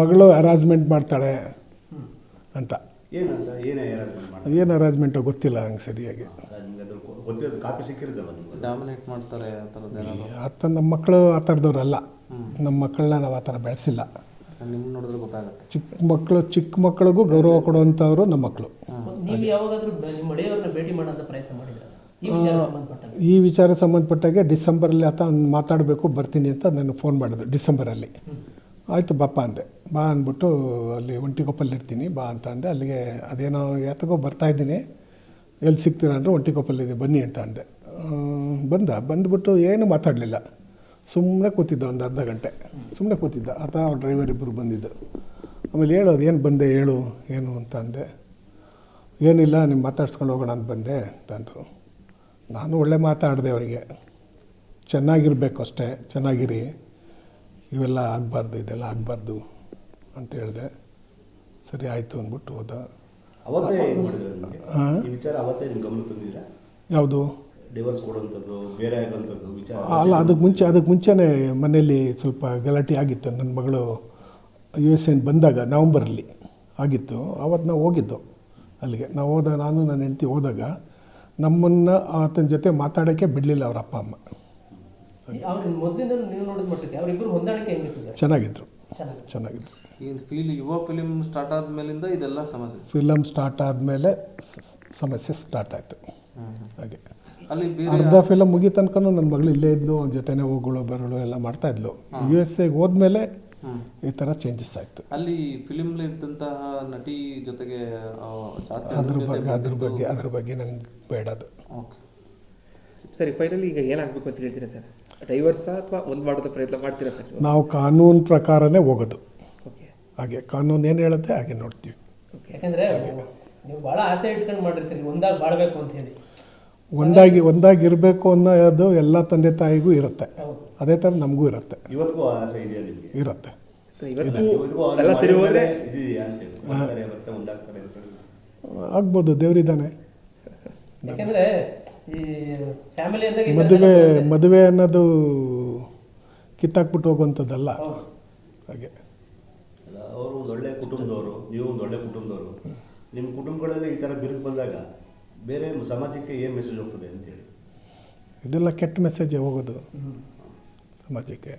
ಮಗಳು ಅರೇಂಜ್ಮೆಂಟ್ ಮಾಡ್ತಾಳೆ ಅಂತ. ಏನೇ arrangement ಮಾಡ್ತಾರೆ? ಏನು ಅರೇಂಜ್ಮೆಂಟೋ ಗೊತ್ತಿಲ್ಲ ಹಂಗೆ ಸರಿಯಾಗಿ. ಆ ನಮ್ಮ ಮಕ್ಕಳು ಆ ಥರದವ್ರಲ್ಲ ನಮ್ಮ ಮಕ್ಕಳನ್ನ ನಾವು ಆ ಥರ ಬೆಳೆಸಿಲ್ಲ. ನಿಮ್ಮ ನೋಡಿದ್ರೆ ಗೊತ್ತಾಗುತ್ತೆ. ಚಿಕ್ಕ ಮಕ್ಕಳು ಚಿಕ್ಕ ಮಕ್ಕಳಿಗೂ ಗೌರವ ಕೊಡುವಂಥವ್ರು ನಮ್ಮ ಮಕ್ಕಳು ನೀವು ಯಾವಾಗಾದ್ರೂ ನಿಮ್ಮ ಒಡೆಯವ್ರನ್ನ ಭೇಟಿ ಮಾಡೋಂಥ ಪ್ರಯತ್ನ ಮಾಡಿದ್ರ ಈ ವಿಚಾರ ಸಂಬಂಧಪಟ್ಟಂತೆ ಈ ವಿಚಾರ ಸಂಬಂಧಪಟ್ಟಾಗೆ ಡಿಸೆಂಬರಲ್ಲಿ ಆತ ಮಾತಾಡಬೇಕು ಬರ್ತೀನಿ ಅಂತ ನಾನು ಫೋನ್ ಮಾಡಿದ್ರು ಡಿಸೆಂಬರಲ್ಲಿ. ಆಯಿತು ಬಪ್ಪ ಅಂದೆ. ಬಾ ಅಂದ್ಬಿಟ್ಟು ಅಲ್ಲಿ ಒಂಟಿಕೊಪ್ಪಲ್ಲಿ ಇರ್ತೀನಿ, ಬಾ ಅಂತ ಅಂದೆ. ಅಲ್ಲಿಗೆ ಅದೇನೋ ಯಾತಕೋ ಬರ್ತಾಯಿದ್ದೀನಿ ಎಲ್ಲಿ ಸಿಗ್ತೀರಾ ಅಂದರೆ ಒಂಟಿಕೊಪ್ಪಲ್ಲಿದೆ ಬನ್ನಿ ಅಂತ ಅಂದೆ. ಬಂದ. ಬಂದ್ಬಿಟ್ಟು ಏನು ಮಾತಾಡಲಿಲ್ಲ. ಸುಮ್ಮನೆ ಕೂತಿದ್ದ ಒಂದು ಅರ್ಧ ಗಂಟೆ. ಸುಮ್ಮನೆ ಕೂತಿದ್ದ. ಆತ ಅವ್ರ ಡ್ರೈವರ್ ಇಬ್ಬರು ಬಂದಿದ್ದು ಆಮೇಲೆ ಹೇಳು ಏನು ಬಂದೆ, ಹೇಳು, ಏನು ಅಂತ ಅಂದೆ. ಏನಿಲ್ಲ ನಿಮ್ಮ ಮಾತಾಡ್ಸ್ಕೊಂಡು ಹೋಗೋಣ ಅಂತ ಬಂದೆ ಅಂತಂದರು ನಾನು ಒಳ್ಳೆ ಮಾತಾಡಿದೆ ಅವರಿಗೆ. ಚೆನ್ನಾಗಿರಬೇಕು ಅಷ್ಟೇ, ಚೆನ್ನಾಗಿರಿ. ಇವೆಲ್ಲ ಆಗಬಾರ್ದು ಇದೆಲ್ಲ ಆಗಬಾರ್ದು ಅಂತ ಹೇಳಿದೆ. ಸರಿ ಆಯಿತು ಅಂದ್ಬಿಟ್ಟು ಹೋದ. ಯಾವುದು? ಅಲ್ಲ ಅದಕ್ಕೆ ಮುಂಚೆ ಅದಕ್ಕೆ ಮುಂಚೆನೇ ಮನೆಯಲ್ಲಿ ಸ್ವಲ್ಪ ಗಲಾಟೆ ಆಗಿತ್ತು. ನನ್ನ ಮಗಳು ಯು ಎಸ್ ಎನ್ ಬಂದಾಗ ನವಂಬರಲ್ಲಿ ಆಗಿತ್ತು. ಆವತ್ತು ನಾವು ಹೋಗಿದ್ದು ಅಲ್ಲಿಗೆ. ನಾವು ಹೋದ ನಾನು ನನ್ನ ಹೆಂಡತಿ ಹೋದಾಗ ನಮ್ಮನ್ನು ಆತನ ಜೊತೆ ಮಾತಾಡೋಕ್ಕೆ ಬಿಡಲಿಲ್ಲ ಅವರ ಅಪ್ಪ ಅಮ್ಮ. ಅವ್ರ ಮೊದಲಿಂದ ನೀವು ನೋಡಿದ ಮಟ್ಟಕ್ಕೆ ಅವರಿಬ್ಬರು ಹೊಂದಾಣಿಕೆ ಹೆಂಗಿತ್ತು ಸರ್? ಚೆನ್ನಾಗಿದ್ರು ಚೆನ್ನಾಗಿ ಚೆನ್ನಾಗಿದ್ರು ಈ ಫೀಲ್ ಯುವ ಫಿಲಿಮ್ ಸ್ಟಾರ್ಟ್ ಆದ್ಮೇಲಿಂದ ಇದೆಲ್ಲ ಸಮಸ್ಯೆ. ಫಿಲಮ್ ಸ್ಟಾರ್ಟ್ ಆದಮೇಲೆ ಸಮಸ್ಯೆ ಸ್ಟಾರ್ಟ್ ಆಯಿತು. ಹಾಗೆ. ಅಲ್ಲಿ ಅರ್ಧ ಫಿಲಮ್ ಮುಗಿ ತನಕ ನನ್ನ ಮಗಳು ಇಲ್ಲೇ ಇದ್ಲು ಅವ್ನ ಜೊತೆನೇ ಹೋಗಳು ಬರಳು ಎಲ್ಲ ಮಾಡ್ತಾ ಇದ್ಲು. ಯು ಎಸ್ ಎಗೆ ಹೋದ್ಮೇಲೆ ಈ ಥರ ಚೇಂಜಸ್ ಆಯಿತು. ಅಲ್ಲಿ ಫಿಲಿಮ್ ಇದ್ದಂತಹ ನಟಿ ಜೊತೆಗೆ ಅದ್ರ ಬಗ್ಗೆ ಅದ್ರ ಬಗ್ಗೆ ಅದ್ರ ಬಗ್ಗೆ ನಂಗೆ ಬೇಡ ಅದು. Okay. ಸರಿ ಫೈನಲಿ ಈಗ ಏನಾಗಬೇಕು ಅಂತ ಹೇಳ್ತೀರಾ ಸರ್? ಡೈವರ್ಸಾ ಅಥವಾ ಒಂದು ಮಾಡೋದ ಪ್ರಯತ್ನ ಮಾಡ್ತೀರಾ ಸರ್ ನಾವು? ಕಾನೂನು ಪ್ರಕಾರನೇ ಹೋಗೋದು. ಓಕೆ ಹಾಗೆ ಕಾನೂನು ಏನು ಹೇಳುತ್ತೆ ಹಾಗೆ ನೋಡ್ತೀವಿ. ಯಾಕಂದ್ರೆ ನೀವು ಭಾಳ ಆಸೆ ಇಟ್ಕೊಂಡು ಮಾಡಿರ್ತೀರಿ ಒಂದಾಗಿ ಬಾಳ್ಬೇಕು ಅಂತ ಹೇಳಿ. ಒಂದಾಗಿ ಒಂದಾಗಿ ಇರಬೇಕು ಅನ್ನೋದು ಎಲ್ಲ ತಂದೆ ತಾಯಿಗೂ ಇರುತ್ತೆ. ಅದೇ ಥರ ನಮಗೂ ಇರುತ್ತೆ. ಇವತ್ತಿಗೂ ಆಸೆ ಇದೆಯಾ ನಿಮಗೆ? ಇರುತ್ತೆ. ಎಲ್ಲ ಸರಿ ಹೋದ್ರೆ. ಆಗ್ಬೋದು ದೇವರಿದ್ದಾನೆ. ಯಾಕಂದ್ರೆ ಮದುವೆ. ಮದುವೆ ಅನ್ನೋದು ಕಿತ್ತಾಕ್ಬಿಟ್ಟು ಹೋಗುವಂಥದ್ದಲ್ಲ. ಹಾಗೆ. ಅವರು ಒಂದು ಒಳ್ಳೆ ಕುಟುಂಬದವರು ನೀವು ಒಂದು ಒಳ್ಳೆ ಕುಟುಂಬದವರು. ನಿಮ್ಮ ಕುಟುಂಬಗಳಲ್ಲಿ ಈ ಥರ ಬಿರುಕು ಬಂದಾಗ ಬೇರೆ ಸಮಾಜಕ್ಕೆ ಏನು ಮೆಸೇಜ್ ಹೋಗ್ತದೆ ಅಂತೇಳಿ ಇದೆಲ್ಲ ಕೆಟ್ಟ ಮೆಸೇಜ್ ಹೋಗೋದು ಸಮಾಜಕ್ಕೆ.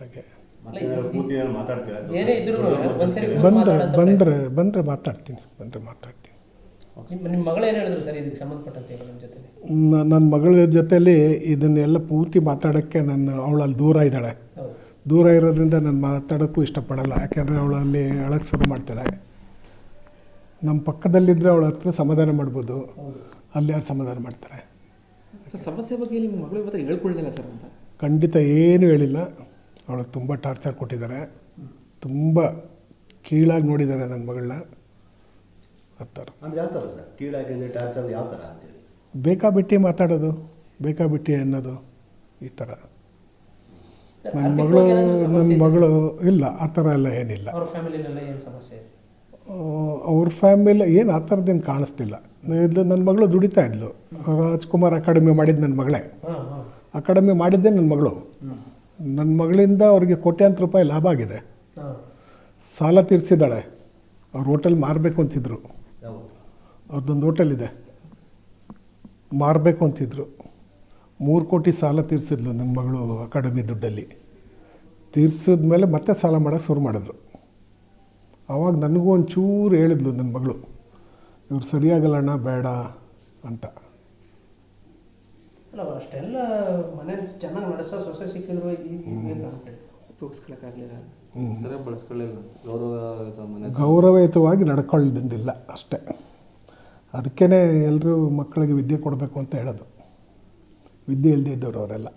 ಹಾಗೆ. ಮತ್ತೆ ಬಂದ್ರೆ ಕೂತು ಮಾತಾಡ್ತೀರಾ? ಏನೇ ಇದ್ರೂ ಒಂದ್ಸರಿ ಕೂತು ಬಂದರೆ ಮಾತಾಡೋಂಥ ಬಂದರೆ ಬಂದರೆ ಮಾತಾಡ್ತೀನಿ ಬಂದರೆ ಮಾತಾಡ್ತೀನಿ. ನಿಮ್ಮ ನಿಮ್ಮ ಮಗಳು ಏನು ಹೇಳಿದ್ರು ಸರ್ ಇದಕ್ಕೆ ಸಂಬಂಧಪಟ್ಟಂತೆ ನಿಮ್ಮ ಜೊತೆ ನ- ನನ್ನ ಮಗಳ ಜೊತೆಲಿ ಇದನ್ನೆಲ್ಲ ಪೂರ್ತಿ ಮಾತಾಡೋಕ್ಕೆ ನನ್ನ ಅವಳಲ್ಲಿ ದೂರ ಇದ್ದಾಳೆ. ದೂರ ಇರೋದ್ರಿಂದ ನಾನು ಮಾತಾಡೋಕ್ಕೂ ಇಷ್ಟಪಡಲ್ಲ. ಯಾಕೆಂದರೆ ಅವಳಲ್ಲಿ ಅಳಕ್ಕೆ ಶುರು ಮಾಡ್ತಾಳೆ ನಮ್ಮ ಪಕ್ಕದಲ್ಲಿದ್ದರೆ ಅವಳ ಹತ್ರ ಸಮಾಧಾನ ಮಾಡ್ಬೋದು. ಅಲ್ಲಿ ಯಾರು ಸಮಾಧಾನ ಮಾಡ್ತಾರೆ? ಸಮಸ್ಯೆ ಬಗ್ಗೆ ನಿಮ್ಮ ಮಗಳ ಬಗ್ಗೆ ಹೇಳ್ಕೊಳ್ಳಿಲ್ಲ ಸರ್ ಅಂತ? ಖಂಡಿತ ಏನೂ ಹೇಳಿಲ್ಲ. ಅವಳಿಗೆ ತುಂಬ ಟಾರ್ಚರ್ ಕೊಟ್ಟಿದ್ದಾರೆ. ತುಂಬ ಕೀಳಾಗಿ ನೋಡಿದ್ದಾರೆ ನನ್ನ ಮಗಳನ್ನ. ಅಂದ್ರೆ ಯಾವ ಥರ ಸರ್? ಕೀಳಾಗಿ ಅಂದರೆ ಟಾರ್ಚರ್ ಯಾವ ಥರ ಅಂತೇಳಿ ಬೇಕಾಬಿಟ್ಟಿ ಮಾತಾಡೋದು ಬೇಕಾಬಿಟ್ಟಿ ಅನ್ನೋದು ಈ ಥರ ನನ್ನ ಮಗಳು ನನ್ನ ಮಗಳು ಇಲ್ಲ ಆ ಥರ ಎಲ್ಲ ಏನಿಲ್ಲ. ಅವ್ರ ಫ್ಯಾಮಿಲಿನೆಲ್ಲ ಏನು ಸಮಸ್ಯೆ ಅವ್ರ ಫ್ಯಾಮಿಲಿ ಏನು ಆ ಥರದ್ದೇನು ಕಾಣಿಸ್ತಿಲ್ಲ. ಇದು ನನ್ನ ಮಗಳು ದುಡಿತಾ ಇದ್ಲು. ರಾಜ್ಕುಮಾರ್ ಅಕಾಡೆಮಿ ಮಾಡಿದ್ದು ನನ್ನ ಮಗಳೇ. ಅಕಾಡೆಮಿ ಮಾಡಿದ್ದೆ ನನ್ನ ಮಗಳು. ನನ್ನ ಮಗಳಿಂದ ಅವ್ರಿಗೆ ಕೋಟ್ಯಾಂತರ ರೂಪಾಯಿ ಲಾಭ ಆಗಿದೆ. ಸಾಲ ತೀರಿಸಿದ್ದಾಳೆ. ಅವ್ರು ಹೋಟೆಲ್ ಮಾರಬೇಕು ಅಂತಿದ್ರು. ಅವ್ರದ್ದೊಂದು ಹೋಟೆಲ್ ಇದೆ ಮಾರಬೇಕು ಅಂತಿದ್ರು. ಮೂರು ಕೋಟಿ ಸಾಲ ತೀರಿಸಿದ್ಲು ನನ್ನ ಮಗಳು ಅಕಾಡೆಮಿ ದುಡ್ಡಲ್ಲಿ. ತೀರಿಸಿದ ಮೇಲೆ ಮತ್ತೆ ಸಾಲ ಮಾಡೋಕ್ಕೆ ಶುರು ಮಾಡಿದ್ರು. ಆವಾಗ ನನಗೂ ಒಂಚೂರು ಹೇಳಿದ್ಲು ನನ್ನ ಮಗಳು ಇವ್ರು ಸರಿಯಾಗಲ್ಲಣ್ಣ ಬೇಡ ಅಂತ. ಅಲ್ಲ ಅಷ್ಟೆಲ್ಲ ಮನೆ ಚೆನ್ನಾಗಿ ನಡೆಸೋ ಸೊಸೆ ಸಿಕ್ಕಿದ್ರು ಗೌರವಯುತವಾಗಿ ನಡ್ಕೊಳ್ಳಿಲ್ಲ ಅಷ್ಟೇ. ಅದಕ್ಕೇ ಎಲ್ಲರೂ ಮಕ್ಕಳಿಗೆ ವಿದ್ಯೆ ಕೊಡಬೇಕು ಅಂತ ಹೇಳೋದು. ವಿದ್ಯೆ ಇಲ್ಲದೆ ಇದ್ದವ್ರು ಅವರೆಲ್ಲ.